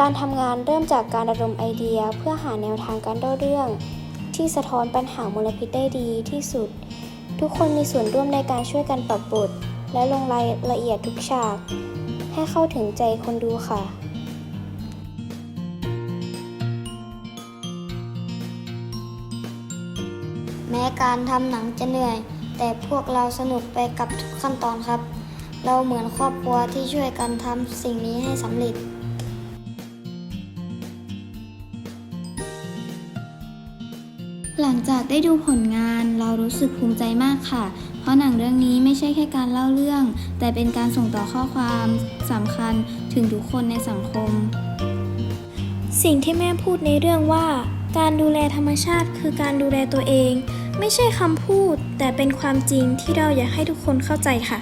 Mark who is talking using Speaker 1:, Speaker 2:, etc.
Speaker 1: การทำงานเริ่มจากการระดมไอเดียเพื่อหาแนวทางการเล่าเรื่อง ที่สะท้อนปัญหามลพิษได้ดีที่สุด ทุกคนมีส่วนร่วมในการช่วยกันปรับบท และลงรายละเอียดทุกฉาก ให้เข้าถึงใจคนดูค่ะ
Speaker 2: แม้การทำหนังจะเหนื่อย แต่พวกเราสนุกไปกับทุกขั้นตอนครับ เราเหมือนครอบครัวที่ช่วยกันทำสิ่งนี้ให้สำเร็จ
Speaker 3: หลังจากได้ดูผลงานเรารู้สึกภูมิใจมากค่ะ เพราะหนังเรื่องนี้ไม่ใช่แค่การเล่าเรื่อง แต่เป็นการส่งต่อข้อความสำคัญถึงทุกคนในสังคม
Speaker 1: สิ่งที่แม่พูดในเรื่องว่า การดูแลธรรมชาติคือการดูแลตัวเอง ไม่ใช่คำพูด แต่เป็นความจริงที่เราอยากให้ทุกคนเข้าใจค่ะ